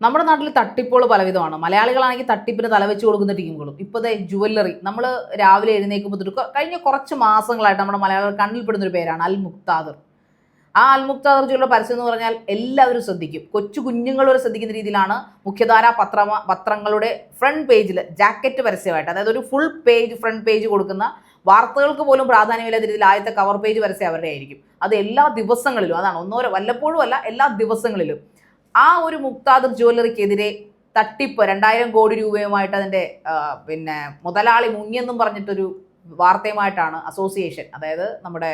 നമ്മുടെ നാട്ടിൽ തട്ടിപ്പുകൾ പലവിധമാണ്. മലയാളികളാണെങ്കിൽ തട്ടിപ്പിന് തലവെച്ച് കൊടുക്കുന്ന ടീമുകളും. ഇപ്പോഴത്തെ ജുവല്ലറി. നമ്മൾ രാവിലെ എഴുന്നേൽക്കുമ്പോൾ തൊട്ട് കഴിഞ്ഞ കുറച്ച് മാസങ്ങളായിട്ട് നമ്മുടെ മലയാളികൾ കണ്ണിൽപ്പെടുന്ന ഒരു പേരാണ് അൽ മുക്താദർ ആ അൽ മുക്താദർ ജുവല്ലറി പരസ്യം എന്ന് പറഞ്ഞാൽ എല്ലാവരും ശ്രദ്ധിക്കും. കൊച്ചു കുഞ്ഞുങ്ങൾ വരെ ശ്രദ്ധിക്കുന്ന രീതിയിലാണ് മുഖ്യധാര പത്ര പത്രങ്ങളുടെ ഫ്രണ്ട് പേജിൽ ജാക്കറ്റ് പരസ്യമായിട്ട് അതായത് ഒരു ഫുൾ പേജ് ഫ്രണ്ട് പേജ് കൊടുക്കുന്ന വാർത്തകൾക്ക് പോലും പ്രാധാന്യമില്ലാത്ത രീതിയിൽ ആദ്യത്തെ കവർ പേജ് പരസ്യം അവരുടെ ആയിരിക്കും. അത് എല്ലാ ദിവസങ്ങളിലും അതാണ്. ഒന്നോ വല്ലപ്പോഴും അല്ല എല്ലാ ദിവസങ്ങളിലും. ആ ഒരു മുക്താദർ ജ്വല്ലറിക്കെതിരെ തട്ടിപ്പ് രണ്ടായിരം കോടി രൂപയുമായിട്ട് അതിന്റെ പിന്നെ മുതലാളി മുങ്ങിയെന്നും പറഞ്ഞിട്ടൊരു വാർത്തയുമായിട്ടാണ് അസോസിയേഷൻ അതായത് നമ്മുടെ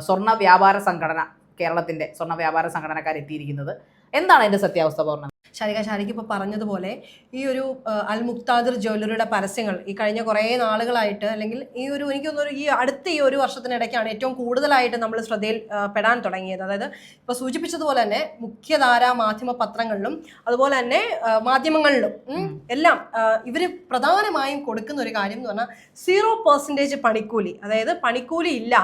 സ്വർണ വ്യാപാര സംഘടന കേരളത്തിന്റെ സ്വർണ വ്യാപാര സംഘടനക്കാർ എത്തിയിരിക്കുന്നത് എന്താണ് അതിന്റെ സത്യാവസ്ഥ പൗർണമി ഷാരിക ഷാരിക്ക് ഇപ്പോൾ പറഞ്ഞതുപോലെ ഈ ഒരു അൽ മുക്താദിർ ജ്വല്ലറിയുടെ പരസ്യങ്ങൾ ഈ കഴിഞ്ഞ കുറേ നാളുകളായിട്ട് അല്ലെങ്കിൽ ഈ ഒരു എനിക്ക് തോന്നുന്നു ഈ അടുത്ത ഈ ഒരു വർഷത്തിനിടയ്ക്കാണ് ഏറ്റവും കൂടുതലായിട്ട് നമ്മൾ ശ്രദ്ധയിൽ പെടാൻ തുടങ്ങിയത്. അതായത് ഇപ്പോൾ സൂചിപ്പിച്ചതുപോലെ തന്നെ മുഖ്യധാര മാധ്യമ പത്രങ്ങളിലും അതുപോലെ തന്നെ മാധ്യമങ്ങളിലും എല്ലാം ഇവർ പ്രധാനമായും കൊടുക്കുന്ന ഒരു കാര്യം എന്ന് പറഞ്ഞാൽ സീറോ പെർസെന്റേജ് പണിക്കൂലി. അതായത് പണിക്കൂലി ഇല്ല.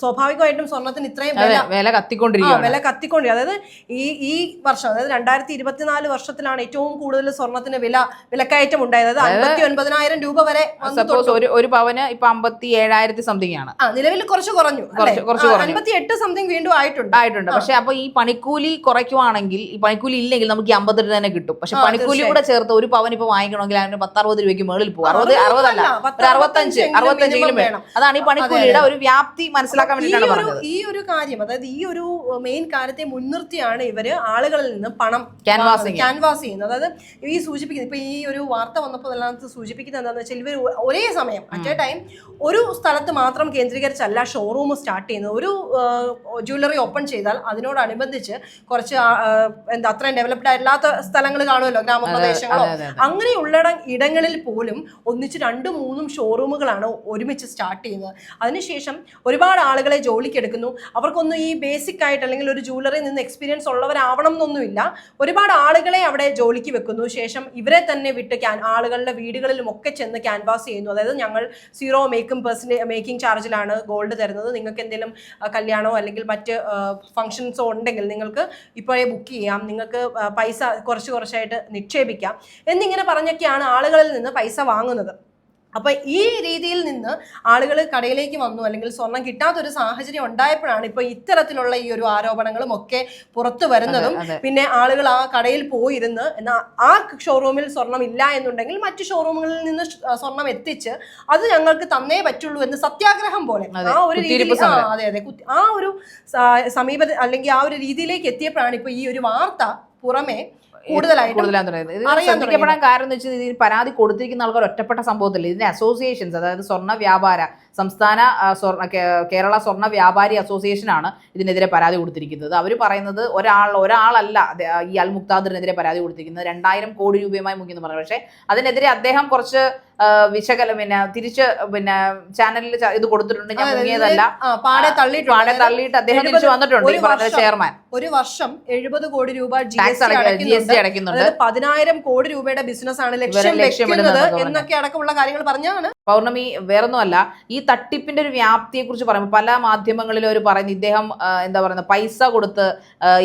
സ്വാഭാവികമായിട്ടും സ്വർണത്തിന് ഇത്രയും വില വില ആ കത്തിക്കൊണ്ടിരിക്കുകയാണ് വില കത്തിക്കൊണ്ടിരിക്കുക അതായത് ഈ ഈ വർഷം അതായത് രണ്ടായിരത്തി ഇരുപത്തിനാല് വർഷത്തിലാണ് ഏറ്റവും കൂടുതൽ സ്വർണത്തിന് വില വിലക്കയറ്റം ഉണ്ടായത്. അതായത് അൻപത്തി ഒൻപതിനായിരം രൂപ വരെ സപ്പോസ് ഒരു ഒരു പവന് ഇപ്പൊ അമ്പത്തി ഏഴായിരത്തി സംതിങ് ആണ് നിലവിൽ കുറച്ച് കുറഞ്ഞു കുറച്ച് അമ്പത്തി അൻപത്തി എട്ട് സംതിങ് വീണ്ടും ആയിട്ടുണ്ട്. ആയിട്ടുണ്ട്. പക്ഷെ അപ്പൊ ഈ പണിക്കൂലി കുറയ്ക്കുവാണെങ്കിൽ ഈ പണിക്കൂലി ഇല്ലെങ്കിൽ നമുക്ക് ഈ അമ്പത്തെട്ട് തന്നെ കിട്ടും. പക്ഷെ പണിക്കൂലി കൂടെ ചേർത്ത് ഒരു പവൻ ഇപ്പൊ വാങ്ങിക്കണമെങ്കിൽ അതിന് പത്തറുപത് രൂപയ്ക്ക് മുകളിൽ പോകും. അറുപത് അറുപത് അറുപതല്ല ഒരു അറുപത്തഞ്ച് അറുപത്തഞ്ചെങ്കിലും വേണം. അതാണ് ഈ പണിക്കൂലിയുടെ ഒരു വ്യാപ്തി മനസ്സിലാക്കാൻ വേണ്ടിയിട്ടാണ് ഒരു പറഞ്ഞത്. ഈ ഒരു കാര്യം അതായത് ഈ ഒരു മെയിൻ കാര്യത്തെ മുൻനിർത്തിയാണ് ഇവർ ആളുകളിൽ നിന്ന് പണം ക്യാൻവാസ് ചെയ്യുന്നത് അതായത് ഈ സൂചിപ്പിക്കുന്നത് ഇപ്പൊ ഈ ഒരു വാർത്ത വന്നപ്പോൾ അതിനകത്ത് സൂചിപ്പിക്കുന്നത് എന്താണെന്ന് വെച്ചാൽ ഇവർ ഒരേ സമയം അറ്റ് എ ടൈം ഒരു സ്ഥലത്ത് മാത്രം കേന്ദ്രീകരിച്ചല്ല ഷോറൂം സ്റ്റാർട്ട് ചെയ്യുന്നത്. ഒരു ജ്വല്ലറി ഓപ്പൺ ചെയ്താൽ അതിനോടനുബന്ധിച്ച് കുറച്ച് എന്താ അത്രയും ഡെവലപ്ഡ് അല്ലാത്ത സ്ഥലങ്ങൾ കാണുമല്ലോ ഗ്രാമപ്രദേശങ്ങളോ. അങ്ങനെയുള്ള ഇടങ്ങളിൽ പോലും ഒന്നിച്ച് രണ്ടും മൂന്നും ഷോറൂമുകളാണ് ഒരുമിച്ച് സ്റ്റാർട്ട് ചെയ്യുന്നത്. അതിനുശേഷം ഒരുപാട് ആളുകളെ ജോലിക്കെടുക്കുന്നു അവർക്കൊന്നും ഈ ബേസിക് ആയിട്ട് അല്ലെങ്കിൽ ഒരു ജ്വല്ലറി നിന്ന് എക്സ്പീരിയൻസ് ഉള്ളവരാവണം എന്നൊന്നുമില്ല. ഒരുപാട് ആളുകളെ അവിടെ ജോലിക്ക് വെക്കുന്നു. ശേഷം ഇവരെ തന്നെ വിട്ട് ക്യാൻ ആളുകളുടെ വീടുകളിലും ഒക്കെ ചെന്ന് ക്യാൻവാസ് ചെയ്യുന്നു. അതായത് ഞങ്ങൾ സീറോ മേക്കിംഗ് പേഴ്സന്റെ മേക്കിംഗ് ചാർജിലാണ് ഗോൾഡ് തരുന്നത്. നിങ്ങൾക്ക് എന്തെങ്കിലും കല്യാണമോ അല്ലെങ്കിൽ മറ്റ് ഫംഗ്ഷൻസോ ഉണ്ടെങ്കിൽ നിങ്ങൾക്ക് ഇപ്പോഴേ ബുക്ക് ചെയ്യാം. നിങ്ങൾക്ക് പൈസ കുറച്ച് കുറച്ചായിട്ട് നിക്ഷേപിക്കാം. എന്നിങ്ങനെ പറഞ്ഞൊക്കെയാണ് ആളുകളിൽ നിന്ന് പൈസ വാങ്ങുന്നത്. അപ്പൊ ഈ രീതിയിൽ നിന്ന് ആളുകൾ കടയിലേക്ക് വന്നു അല്ലെങ്കിൽ സ്വർണം കിട്ടാത്തൊരു സാഹചര്യം ഉണ്ടായപ്പോഴാണ് ഇപ്പൊ ഇത്തരത്തിലുള്ള ഈ ഒരു ആരോപണങ്ങളും ഒക്കെ പുറത്തു വരുന്നതും. പിന്നെ ആളുകൾ ആ കടയിൽ പോയിരുന്ന് എന്നാ ആ ഷോറൂമിൽ സ്വർണം ഇല്ല എന്നുണ്ടെങ്കിൽ മറ്റു ഷോറൂമുകളിൽ നിന്ന് സ്വർണം എത്തിച്ച് അത് ഞങ്ങൾക്ക് തന്നേ പറ്റുള്ളൂ എന്ന് സത്യാഗ്രഹം പോലെ. ആ ഒരു രീതി അതെ അതെ ആ ഒരു സമീപ അല്ലെങ്കിൽ ആ ഒരു രീതിയിലേക്ക് എത്തിയപ്പോഴാണ് ഇപ്പൊ ഈ ഒരു വാർത്ത പുറമെ കൂടുതലായിട്ടും ഇത് ശ്രദ്ധിക്കപ്പെടാൻ കാരണം എന്ന് വെച്ചാൽ ഇതിന് പരാതി കൊടുത്തിരിക്കുന്ന ആൾക്കാർ ഒറ്റപ്പെട്ട സംഭവത്തില്ല. ഇതിന്റെ അസോസിയേഷൻസ് അതായത് സ്വർണ വ്യാപാര സംസ്ഥാന സ്വർണ കേരള സ്വർണ വ്യാപാരി അസോസിയേഷനാണ് ഇതിനെതിരെ പരാതി കൊടുത്തിരിക്കുന്നത്. അവർ പറയുന്നത് ഒരാൾ ഒരാളല്ല ഈ അൽ മുക്താദിനെതിരെ പരാതി കൊടുത്തിരിക്കുന്നത്. രണ്ടായിരം കോടി രൂപയുമായി മുങ്ങിയെന്ന് പറഞ്ഞു. പക്ഷേ അതിനെതിരെ അദ്ദേഹം കുറച്ച് വിശകല പിന്നെ തിരിച്ച് പിന്നെ ചാനലിൽ ഇത് കൊടുത്തിട്ടുണ്ട്. ഞാൻ മുങ്ങിയതല്ല. പാടെ തള്ളിയിട്ട് പാടെ തള്ളിയിട്ട് അദ്ദേഹം തിരിച്ചു വന്നിട്ടുണ്ട് ചെയർമാൻ ഒരു വർഷം എഴുപത് കോടി രൂപ ജി എസ് ടി അടയ്ക്കുന്നുണ്ട്. പതിനായിരം കോടി രൂപയുടെ ബിസിനസ് ആണ് ലക്ഷ്യം ലക്ഷ്യമിടുന്നത് വെക്കുന്നത് എന്നൊക്കെ അടക്കമുള്ള കാര്യങ്ങൾ പറഞ്ഞാണ്. പൗർണമി വേറൊന്നുമല്ല ഈ തട്ടിപ്പിന്റെ ഒരു വ്യാപ്തിയെ കുറിച്ച് പറയുമ്പോൾ പല മാധ്യമങ്ങളിലും അവർ പറയുന്നു ഇദ്ദേഹം എന്താ പറയുന്നത് പൈസ കൊടുത്ത്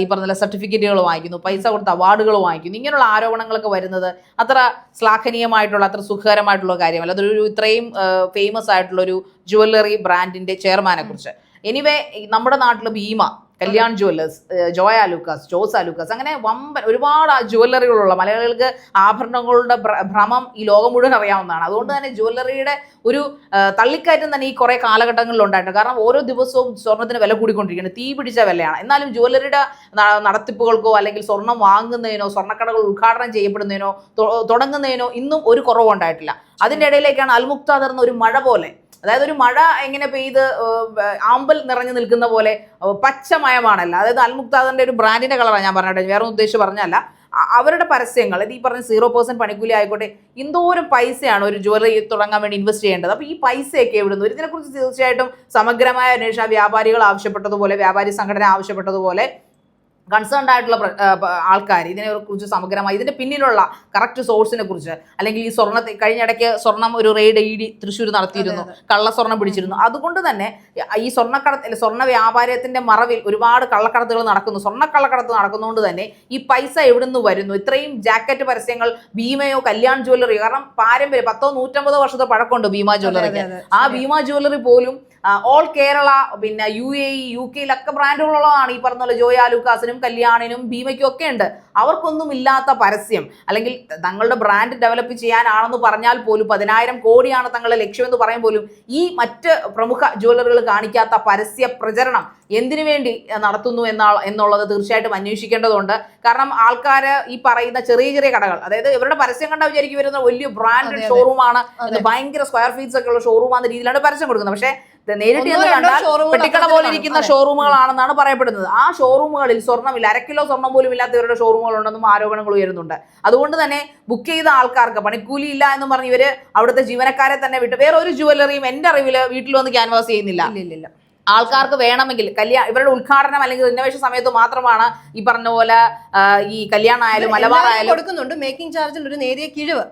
ഈ പറഞ്ഞ സർട്ടിഫിക്കറ്റുകൾ വാങ്ങിക്കുന്നു പൈസ കൊടുത്ത് അവാർഡുകൾ വാങ്ങിക്കുന്നു ഇങ്ങനെയുള്ള ആരോപണങ്ങളൊക്കെ വരുന്നത് അത്ര ശ്ലാഘനീയമായിട്ടുള്ള അത്ര സുഖകരമായിട്ടുള്ള കാര്യമല്ല. അതൊരു ഇത്രയും ഫേമസ് ആയിട്ടുള്ള ഒരു ജുവല്ലറി ബ്രാൻഡിന്റെ ചെയർമാനെ കുറിച്ച്. എനിവേ നമ്മുടെ നാട്ടിൽ ഭീമ കല്യാൺ ജുവല്ലേഴ്സ് ജോയ ലൂക്കാസ് ജോസ് ലൂക്കാസ് അങ്ങനെ വമ്പൻ ഒരുപാട് ജുവല്ലറികളുള്ള മലയാളികൾക്ക് ആഭരണങ്ങളുടെ ഭ്രമം ഈ ലോകം മുഴുവൻ അറിയാവുന്നതാണ്. അതുകൊണ്ട് തന്നെ ജുവല്ലറിയുടെ ഒരു തള്ളിക്കയറ്റം തന്നെ ഈ കുറെ കാലഘട്ടങ്ങളിൽ ഉണ്ടായിട്ടുണ്ട്. കാരണം ഓരോ ദിവസവും സ്വർണത്തിന് വില കൂടിക്കൊണ്ടിരിക്കുന്നത് തീ പിടിച്ച വിലയാണ്. എന്നാലും ജുവല്ലറിയുടെ നടത്തിപ്പുകൾക്കോ അല്ലെങ്കിൽ സ്വർണം വാങ്ങുന്നതിനോ സ്വർണക്കടകൾ ഉദ്ഘാടനം ചെയ്യപ്പെടുന്നതിനോ തുടങ്ങുന്നതിനോ ഇന്നും ഒരു കുറവുണ്ടായിട്ടില്ല. അതിന്റെ ഇടയിലേക്കാണ് അൽമുക്താദർ എന്ന ഒരു മഴ പോലെ അതായത് ഒരു മഴ എങ്ങനെ പെയ്ത് ആമ്പൽ നിറഞ്ഞു നിൽക്കുന്ന പോലെ പച്ചമയമാണല്ല അതായത് അൽമുക്താദറിന്റെ ഒരു ബ്രാൻഡിന്റെ കളറാണ് ഞാൻ പറഞ്ഞിട്ട് വേറെ ഉദ്ദേശിച്ച് പറഞ്ഞല്ല അവരുടെ പരസ്യങ്ങൾ ഈ പറഞ്ഞ സീറോ പെർസെന്റ് പണിക്കൂലി ആയിക്കോട്ടെ എന്തോരം പൈസയാണ് ഒരു ജ്വല്ലറി തുടങ്ങാൻ വേണ്ടി ഇൻവെസ്റ്റ് ചെയ്യേണ്ടത്. അപ്പോൾ ഈ പൈസയൊക്കെ എവിടുന്നു? ഇതിനെക്കുറിച്ച് തീർച്ചയായിട്ടും സമഗ്രമായ അന്വേഷണം വ്യാപാരികൾ ആവശ്യപ്പെട്ടതുപോലെ വ്യാപാരി സംഘടന ആവശ്യപ്പെട്ടതുപോലെ കൺസേൺഡ് ആയിട്ടുള്ള ആൾക്കാർ ഇതിനെ കുറിച്ച് സമഗ്രമായി ഇതിന്റെ പിന്നിലുള്ള കറക്റ്റ് സോഴ്സിനെ കുറിച്ച് അല്ലെങ്കിൽ ഈ സ്വർണത്തെ കഴിഞ്ഞ ഇടയ്ക്ക് സ്വർണം ഒരു റെയ്ഡ് ഇ ഡി തൃശ്ശൂർ നടത്തിയിരുന്നു കള്ള സ്വർണം പിടിച്ചിരുന്നു. അതുകൊണ്ട് തന്നെ ഈ സ്വർണക്കടത്ത് സ്വർണ വ്യാപാരത്തിന്റെ മറവിൽ ഒരുപാട് കള്ളക്കടത്തുകൾ നടക്കുന്നു. സ്വർണക്കള്ളക്കടത്ത് നടക്കുന്നതുകൊണ്ട് തന്നെ ഈ പൈസ എവിടെ നിന്ന് വരുന്നു? ഇത്രയും ജാക്കറ്റ് പരസ്യങ്ങൾ ഭീമയോ കല്യാൺ ജ്വല്ലറി കാരണം പാരമ്പര്യം പത്തോ നൂറ്റമ്പതോ വർഷത്തെ പഴക്കമുണ്ട് ഭീമ ജ്വല്ലറിക്ക്. ആ ഭീമ ജ്വല്ലറി പോലും ഓൾ കേരള പിന്നെ യു എ ഇ യു കെയിലൊക്കെ ബ്രാൻഡുകളുള്ളതാണ് ഈ പറഞ്ഞ പോലെ ജോയ ലൂക്കാസിനും കല്യാണിനും ഭീമയ്ക്കും ഒക്കെ ഉണ്ട് അവർക്കൊന്നും ഇല്ലാത്ത പരസ്യം അല്ലെങ്കിൽ തങ്ങളുടെ ബ്രാൻഡ് ഡെവലപ്പ് ചെയ്യാനാണെന്ന് പറഞ്ഞാൽ പോലും പതിനായിരം കോടിയാണ് തങ്ങളുടെ ലക്ഷ്യമെന്ന് പറയും പോലും ഈ മറ്റ് പ്രമുഖ ജ്വല്ലറികൾ കാണിക്കാത്ത പരസ്യ പ്രചരണം എന്തിനു വേണ്ടി നടത്തുന്നു എന്നാ എന്നുള്ളത് തീർച്ചയായിട്ടും അന്വേഷിക്കേണ്ടതുണ്ട് കാരണം ആൾക്കാർ ഈ പറയുന്ന ചെറിയ ചെറിയ കടകൾ അതായത് ഇവരുടെ പരസ്യം കണ്ടാൽ വിചാരിക്കും വരുന്ന വലിയ ബ്രാൻഡഡ് അതെ. ഷോറൂമാണ്. ഭയങ്കര സ്ക്വയർ ഫീറ്റ്സ് ഒക്കെ ഉള്ള ഷോറൂമാണെന്ന രീതിയിലാണ് പരസ്യം കൊടുക്കുന്നത് പക്ഷേ നേരിട്ട് എന്ന് കണ്ടാൽ പെട്ടിക്കട പോലെ ഇരിക്കുന്ന ഷോറൂമുകളാണെന്നാണ് പറയപ്പെടുന്നത്. ആ ഷോറൂമുകളിൽ സ്വർണമില്ല അരക്കിലോ കിലോ സ്വർണം പോലും ഇല്ലാത്തവരുടെ ഷോറൂമുകളുണ്ടെന്നും ആരോപണങ്ങൾ ഉയരുന്നുണ്ട്. അതുകൊണ്ട് തന്നെ ബുക്ക് ചെയ്ത ആൾക്കാർക്ക് പണിക്കൂലി ഇല്ല എന്ന് പറഞ്ഞ് ഇവർ അവിടുത്തെ ജീവനക്കാരെ തന്നെ വിട്ട്. വേറെ ഒരു ജുവലറിയും എന്റെ അറിവിൽ വീട്ടിൽ വന്ന് ക്യാൻവാസ് ചെയ്യുന്നില്ല. ആൾക്കാർക്ക് വേണമെങ്കിൽ കല്യാണം ഇവരുടെ ഉദ്ഘാടനം അല്ലെങ്കിൽ റിനോവേഷൻ സമയത്ത് മാത്രമാണ് ഈ പറഞ്ഞ പോലെ ഈ കല്യാണം ആയാലും മലബാർ ആയാലും കൊടുക്കുന്നുണ്ട് മേക്കിംഗ് ചാർജിൽ ഒരു നേരിയ കിഴിവ്.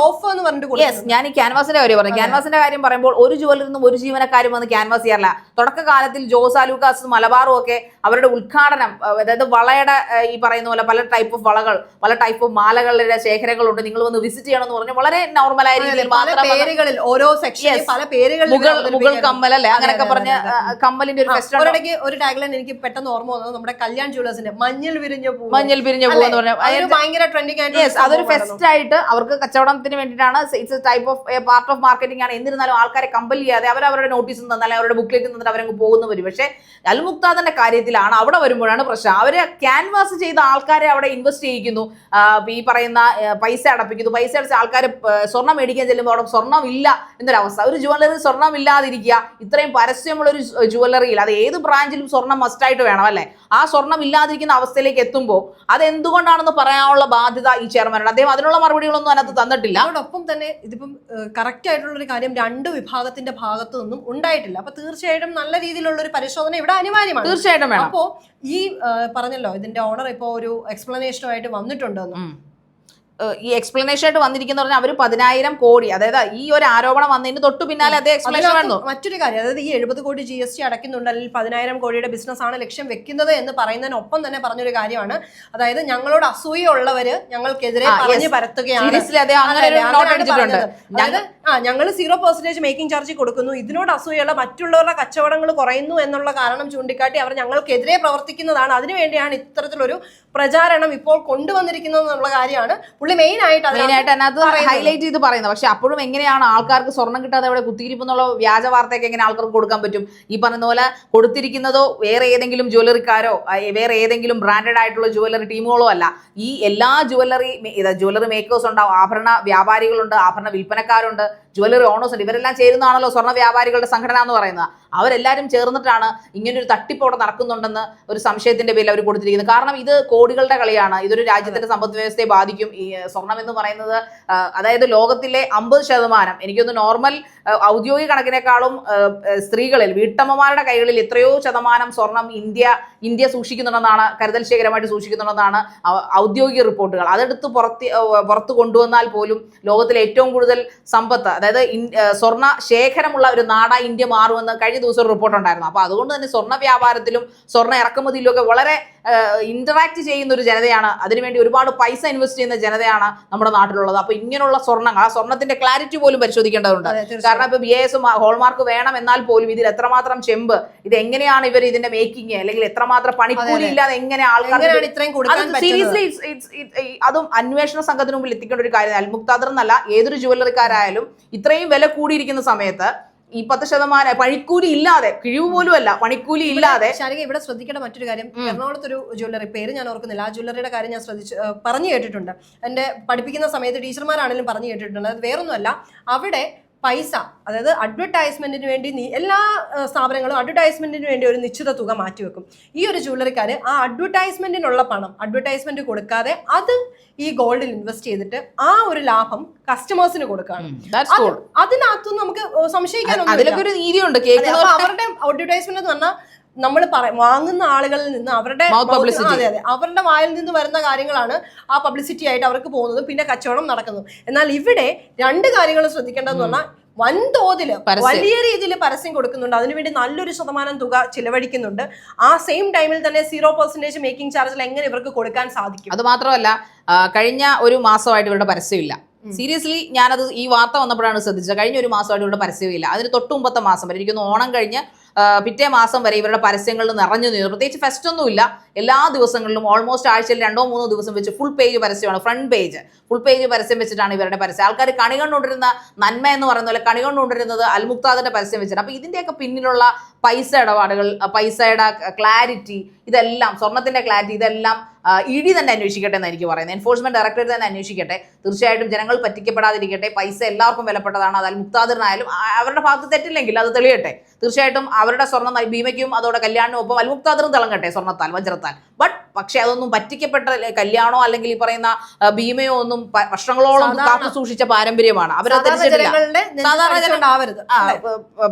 ഓഫ് എന്ന് പറഞ്ഞിട്ട് യെസ് ഞാൻ ഈ ക്യാൻവാസിന്റെ കാര്യം പറഞ്ഞു ക്യാൻവാസിന്റെ കാര്യം പറയുമ്പോൾ ഒരു ജോലിയിൽ നിന്നും ഒരു ജീവനക്കാരും വന്ന് ക്യാൻവാസ് ചെയ്യാറില്ല. തുടക്കകാലത്തിൽ ജോസ് ആലൂക്കാസും മലബാറും ഒക്കെ അവരുടെ ഉദ്ഘാടനം അതായത് വളയുടെ ഈ പറയുന്ന പോലെ പല ടൈപ്പ് ഓഫ് വളകൾ പല ടൈപ്പ് ഓഫ് മാലകളുടെ ശേഖരങ്ങളുണ്ട്. നിങ്ങൾ വന്ന് വിസിറ്റ് ചെയ്യണമെന്ന് പറഞ്ഞ് വളരെ നോർമൽ അതെ, രീതിയിൽ പേരുകളിൽ ഓരോ സെക്ഷനിൽ പല പേരുകളിൽ മുഗൾ കമ്മൽ അല്ലേ? അങ്ങനെയൊക്കെ പറഞ്ഞ കമ്മലിന്റെ ഒരു ഫെസ്റ്റ് ഒരിടയ്ക്ക് ഒരു ടാഗ്ലൈൻ എനിക്ക് പെട്ടെന്ന് ഓർമ്മ വന്നത് നമ്മുടെ കല്യാൺ ജ്വല്ലേഴ്സിന്റെ മഞ്ഞൾ വിരിഞ്ഞ പൂ. മഞ്ഞൾ പിരിഞ്ഞ എന്ന് പറഞ്ഞ അതൊരു ഭയങ്കര ട്രെൻഡിങ് ആയിട്ട് അതൊരു ഫെസ്റ്റ് ആയിട്ട് അവർക്ക് കച്ചവടത്തിന് വേണ്ടിയിട്ടാണ്. It's type of part of marketing ആണ്. എന്നിരുന്നാലും ആൾക്കാരെ കമ്പൽ ചെയ്യാതെ അവർ അവരുടെ നോട്ടീസ് തന്നാൽ അവരുടെ ബുക്കിലേക്ക് തന്നിട്ട് അവരങ്ങ് പോകുന്നവരും. പക്ഷേ അൽമുക്താദിന്റെ കാര്യത്തിലാണ് അവിടെ വരുമ്പോഴാണ് പ്രശ്നം. അവർ ക്യാൻവാസ് ചെയ്ത ആൾക്കാരെ അവിടെ ഇൻവെസ്റ്റ് ചെയ്യിക്കുന്നു. ഈ പറയുന്ന പൈസ അടപ്പിക്കുന്നു. പൈസ അടച്ച ആൾക്കാർ സ്വർണം മേടിക്കാൻ ചെല്ലുമ്പോൾ അവിടെ സ്വർണമില്ല എന്നൊരവസ്ഥ. ഒരു ജുവല്ലറി സ്വർണമില്ലാതിരിക്കുക. ഇത്രയും പരസ്യമുള്ള ഒരു ജുവല്ലറിയിൽ അത് ഏത് ബ്രാഞ്ചിലും സ്വർണം മസ്റ്റായിട്ട് വേണം അല്ലേ? ആ സ്വർണം ഇല്ലാതിരിക്കുന്ന അവസ്ഥയിലേക്ക് എത്തുമ്പോൾ അത് എന്തുകൊണ്ടാണെന്ന് പറയാനുള്ള ബാധ്യത ഈ ചെയർമാനാണ് അദ്ദേഹം അതിനുള്ള മറുപടികളൊന്നും അതിനകത്ത് തന്നിട്ടില്ല. അതോടൊപ്പം തന്നെ ഇതിപ്പം കറക്റ്റ് ആയിട്ടുള്ള ഒരു കാര്യം രണ്ട് വിഭാഗത്തിന്റെ ഭാഗത്തു നിന്നും ഉണ്ടായിട്ടില്ല. അപ്പൊ തീർച്ചയായിട്ടും നല്ല രീതിയിലുള്ള ഒരു പരിശോധന ഇവിടെ അനിവാര്യമാണ്. തീർച്ചയായിട്ടും അപ്പോ ഈ പറഞ്ഞല്ലോ ഇതിന്റെ ഓണർ ഇപ്പോ ഒരു എക്സ്പ്ലനേഷനുമായിട്ട് വന്നിട്ടുണ്ടെന്നും. ഈ എക്സ്പ്ലനേഷൻ ആയിട്ട് വന്നിരിക്കുന്ന പറഞ്ഞാൽ അവർ പതിനായിരം കോടി അതായത് ഈ ഒരു ആരോപണം വന്നതിന് തൊട്ടു പിന്നാലെ അതേ എക്സ്പ്ലനേഷൻ വന്നു മറ്റൊരു കാര്യം അതായത് ഈ എഴുപത് കോടി ജി എസ് ടി അടയ്ക്കുന്നുണ്ട് അല്ലെങ്കിൽ പതിനായിരം കോടിയുടെ ബിസിനസ് ആണ് ലക്ഷ്യം വെക്കുന്നത് എന്ന് പറയുന്നതിനൊപ്പം തന്നെ പറഞ്ഞൊരു കാര്യമാണ്. അതായത് ഞങ്ങളോട് അസൂയുള്ളവര് ഞങ്ങൾക്കെതിരെ പറഞ്ഞു പരത്തുകയാണ്. അതായത് ആ ഞങ്ങൾ സീറോ പെർസെന്റേജ് മേക്കിംഗ് ചാർജ് കൊടുക്കുന്നു. ഇതിനോട് അസൂയുള്ള മറ്റുള്ളവരുടെ കച്ചവടങ്ങൾ കുറയുന്നു എന്നുള്ള കാരണം ചൂണ്ടിക്കാട്ടി അവർ ഞങ്ങൾക്കെതിരെ പ്രവർത്തിക്കുന്നതാണ്. അതിനുവേണ്ടിയാണ് ഇത്തരത്തിലൊരു പ്രചാരണം ഇപ്പോൾ കൊണ്ടുവന്നിരിക്കുന്നത് എന്നുള്ള കാര്യമാണ് പുള്ളി മെയിൻ ആയിട്ട് മെയിൻ ആയിട്ട് അതിനകത്ത് ഹൈലൈറ്റ് ചെയ്ത് പറയുന്നത്. പക്ഷെ അപ്പോഴും എങ്ങനെയാണ് ആൾക്കാർക്ക് സ്വർണം കിട്ടാതെ അവിടെ കുത്തിയിരിപ്പ് എന്നുള്ള വ്യാജ വാർത്തയൊക്കെ എങ്ങനെ ആൾക്കാർക്ക് കൊടുക്കാൻ പറ്റും? ഈ പറയുന്ന പോലെ കൊടുത്തിരിക്കുന്നതോ വേറെ ഏതെങ്കിലും ജ്വല്ലറിക്കാരോ വേറെ ഏതെങ്കിലും ബ്രാൻഡഡ് ആയിട്ടുള്ള ജ്വല്ലറി ടീമുകളോ അല്ല. ഈ എല്ലാ ജ്വല്ലറി ജ്വല്ലറി മേക്കേഴ്സ് ഉണ്ടാവും ആഭരണ വ്യാപാരികളുണ്ട് ആഭരണ വിൽപ്പനക്കാരുണ്ട്. ജ്വല്ലറി ഓണേഴ്സ് ഉണ്ട്. ഇവരെല്ലാം ചേരുന്നതാണല്ലോ സ്വർണ വ്യാപാരികളുടെ സംഘടന എന്ന് പറയുന്നത്. അവരെല്ലാവരും ചേർന്നിട്ടാണ് ഇങ്ങനൊരു തട്ടിപ്പ് അവിടെ നടക്കുന്നുണ്ടെന്ന് ഒരു സംശയത്തിന്റെ പേരിൽ അവർ കൊടുത്തിരിക്കുന്നത്. കാരണം ഇത് കോടികളുടെ കളിയാണ്. ഇതൊരു രാജ്യത്തിന്റെ സമ്പദ് വ്യവസ്ഥയെ ബാധിക്കും. ഈ സ്വർണം എന്ന് പറയുന്നത് അതായത് ലോകത്തിലെ അമ്പത് ശതമാനം എനിക്കൊന്ന് നോർമൽ ഔദ്യോഗിക കണക്കിനേക്കാളും സ്ത്രീകളിൽ വീട്ടമ്മമാരുടെ കൈകളിൽ എത്രയോ ശതമാനം സ്വർണം ഇന്ത്യ ഇന്ത്യ സൂക്ഷിക്കുന്നുണ്ടെന്നാണ് കരുതൽ ശേഖരമായിട്ട് സൂക്ഷിക്കുന്നുണ്ടെന്നാണ് ഔദ്യോഗിക റിപ്പോർട്ടുകൾ. അതെടുത്ത് പുറത്ത് പുറത്ത് കൊണ്ടുവന്നാൽ പോലും ലോകത്തിലെ ഏറ്റവും കൂടുതൽ സമ്പത്ത് അതായത് സ്വർണ ശേഖരമുള്ള ഒരു നാടായി ഇന്ത്യ മാറുമെന്ന് കഴിഞ്ഞ ദിവസം റിപ്പോർട്ട് ഉണ്ടായിരുന്നു. അപ്പൊ അതുകൊണ്ട് തന്നെ സ്വർണ വ്യാപാരത്തിലും സ്വർണ ഇറക്കുമതിയിലും ഒക്കെ വളരെ ഇന്ററാക്ട് ചെയ്യുന്ന ഒരു ജനതയാണ്. അതിനുവേണ്ടി ഒരുപാട് പൈസ ഇൻവെസ്റ്റ് ചെയ്യുന്ന ജനതയാണ് നമ്മുടെ നാട്ടിലുള്ളത്. അപ്പൊ ഇങ്ങനെയുള്ള സ്വർണങ്ങൾ ആ സ്വർണത്തിന്റെ ക്ലാരിറ്റി പോലും പരിശോധിക്കേണ്ടതുണ്ട്. കാരണം ഇപ്പൊ ബി എസ് ഹോൾമാർക്ക് വേണം എന്നാൽ പോലും ഇതിൽ എത്രമാത്രം ചെമ്പ് ഇത് എങ്ങനെയാണ് ഇവർ ഇതിന്റെ മേക്കിംഗ് അല്ലെങ്കിൽ എത്രമാത്രം പണിക്കൂലി. ഇല്ലാതെ എങ്ങനെ ആൾക്കാർ സീരിയസ്ലി അതും അന്വേഷണ സംഘത്തിന് മുമ്പിൽ എത്തിക്കേണ്ട ഒരു കാര്യം. അൽമുക്താദർ എന്നല്ല ഏതൊരു ജുവല്ലറിക്കാരായാലും ഇത്രയും വില കൂടിയിരിക്കുന്ന സമയത്ത് ഈ പത്ത് ശതമാനം പണിക്കൂലി ഇല്ലാതെ കിഴിവ് പോലും അല്ല പണിക്കൂലി ഇല്ലാതെ. ശാരിക ഇവിടെ ശ്രദ്ധിക്കേണ്ട മറ്റൊരു കാര്യം. എറണാകുളത്ത് ഒരു ജ്വല്ലറി പേര് ഞാൻ ഓർക്കുന്നില്ല. ആ ജ്വല്ലറിയുടെ കാര്യം ഞാൻ ശ്രദ്ധിച്ചു പറഞ്ഞു കേട്ടിട്ടുണ്ട്. എന്റെ പഠിപ്പിക്കുന്ന സമയത്ത് ടീച്ചർമാരാണെങ്കിലും പറഞ്ഞു കേട്ടിട്ടുണ്ട്. അത് വേറൊന്നുമല്ല. അവിടെ പൈസ അതായത് അഡ്വർടൈസ്മെന്റിന് വേണ്ടി നീ- എല്ലാ സ്ഥാപനങ്ങളും അഡ്വർടൈസ്മെന്റിന് വേണ്ടി ഒരു നിശ്ചിത തുക മാറ്റിവെക്കും ഈ ഒരു ജ്വല്ലറിക്കാർ ആ അഡ്വർടൈസ്മെന്റിനുള്ള പണം അഡ്വർടൈസ്മെന്റ് കൊടുക്കാതെ അത് ഈ ഗോൾഡിൽ ഇൻവെസ്റ്റ് ചെയ്തിട്ട് ആ ഒരു ലാഭം കസ്റ്റമേഴ്സിന് കൊടുക്കുകയാണ്. അതിനകത്തും നമുക്ക് സംശയിക്കാനൊന്നും അവരുടെ അഡ്വർടൈസ്മെന്റ് എന്ന് പറഞ്ഞാൽ നമ്മൾ വാങ്ങുന്ന ആളുകളിൽ നിന്ന് അവരുടെ അതെ അതെ. അവരുടെ വായിൽ നിന്ന് വരുന്ന കാര്യങ്ങളാണ് ആ പബ്ലിസിറ്റി ആയിട്ട് അവർക്ക് പോകുന്നത്. പിന്നെ കച്ചവടം നടക്കുന്നു. എന്നാൽ ഇവിടെ രണ്ട് കാര്യങ്ങൾ ശ്രദ്ധിക്കേണ്ടതെന്ന് പറഞ്ഞാൽ വൻതോതിൽ. വലിയ രീതിയിൽ പരസ്യം കൊടുക്കുന്നുണ്ട്. അതിനുവേണ്ടി നല്ലൊരു ശതമാനം തുക ചിലവഴിക്കുന്നുണ്ട്. ആ സെയിം ടൈമിൽ തന്നെ സീറോ പെർസെന്റേജ് മേക്കിംഗ് ചാർജിൽ എങ്ങനെ ഇവർക്ക് കൊടുക്കാൻ സാധിക്കും? അത് മാത്രമല്ല കഴിഞ്ഞ ഒരു മാസമായിട്ട് ഇവരുടെ പരസ്യമില്ല. സീരിയസ്ലി ഞാനത് ഈ വാർത്ത വന്നപ്പോഴാണ് ശ്രദ്ധിച്ചത്. കഴിഞ്ഞ ഒരു മാസമായിട്ട് ഇവിടെ പരസ്യമില്ല. അതിന് തൊട്ട് മുമ്പത്തെ മാസം വരെ. ഇരിക്കുന്നു ഓണം കഴിഞ്ഞ് പിറ്റേ മാസം വരെ ഇവരുടെ പരസ്യങ്ങളിൽ നിറഞ്ഞു നിന്നു. പ്രത്യേകിച്ച് ഫെസ്റ്റ് ഒന്നുമില്ല എല്ലാ ദിവസങ്ങളിലും ഓൾമോസ്റ്റ് ആഴ്ചയിൽ രണ്ടോ മൂന്നോ ദിവസം വെച്ച് ഫുൾ പേജ് പരസ്യമാണ് ഫ്രണ്ട് പേജ് ഫുൾ പേജ് പരസ്യം വെച്ചിട്ടാണ് ഇവരുടെ പരസ്യം. ആൾക്കാർ കണി കണ്ടുകൊണ്ടിരുന്ന നന്മ എന്ന് പറയുന്ന പോലെ കണി കണ്ടുകൊണ്ടിരുന്നത് അൽമുക്താദിന്റെ പരസ്യം വെച്ചിട്ട് അപ്പൊ ഇതിന്റെയൊക്കെ പിന്നിലുള്ള പൈസ ഇടപാടുകൾ പൈസയുടെ ക്ലാരിറ്റി ഇതെല്ലാം സ്വർണത്തിന്റെ ക്ലാരിറ്റി ഇതെല്ലാം ഇ തന്നെ അന്വേഷിക്കട്ടെ എന്ന് എനിക്ക് പറയുന്നത്. എൻഫോഴ്സ്മെന്റ് ഡയറക്ടറേറ്റ് തന്നെ അന്വേഷിക്കട്ടെ. തീർച്ചയായിട്ടും ജനങ്ങൾ പറ്റിക്കപ്പെടാതിരിക്കട്ടെ. പൈസ എല്ലാവർക്കും വിലപ്പെട്ടതാണ്. അത് മുക്താദിറിനായാലും അവരുടെ ഭാഗത്ത് തെറ്റില്ലെങ്കിൽ അത് തെളിയട്ടെ. തീർച്ചയായിട്ടും അവരുടെ സ്വർണം ഭീമയ്ക്കും അതോടെ കല്യാണിനും ഒപ്പം അൽമുക്താദറും തിളങ്ങട്ടെ സ്വർണത്താൽ വജ്രത്താൽ. ബട്ട് പക്ഷേ അതൊന്നും പറ്റിക്കപ്പെട്ട കല്യാണോ അല്ലെങ്കിൽ ഈ പറയുന്ന ഭീമയോ ഒന്നും വർഷങ്ങളോളം കാത്തു സൂക്ഷിച്ച പാരമ്പര്യമാണ്.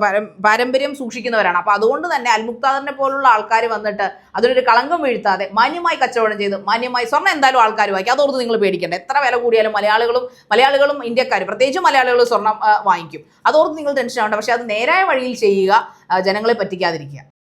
പാരം- പാരമ്പര്യം സൂക്ഷിക്കുന്നവരാണ്. അപ്പൊ അതുകൊണ്ട് തന്നെ അൽമുക്താദറിനെ പോലുള്ള ആൾക്കാർ വന്നിട്ട് അതിനൊരു കളങ്കം വീഴ്ത്താതെ മാന്യമായി കച്ചവടം ചെയ്ത് മാന്യമായി സ്വർണം എന്തായാലും ആൾക്കാർ വാങ്ങിക്കും അതോർത്ത് നിങ്ങൾ പേടിക്കേണ്ട. എത്ര വില കൂടിയാലും മലയാളികളും മലയാളികളും ഇന്ത്യക്കാർ പ്രത്യേകിച്ച് മലയാളികൾ സ്വർണം വാങ്ങിക്കും. അതോർത്ത് നിങ്ങൾ ടെൻഷൻ ആവേണ്ട പക്ഷെ അത് നേരായ വഴിയിൽ ചെയ്യുക ജനങ്ങളെ പറ്റിക്കാതിരിക്കുക.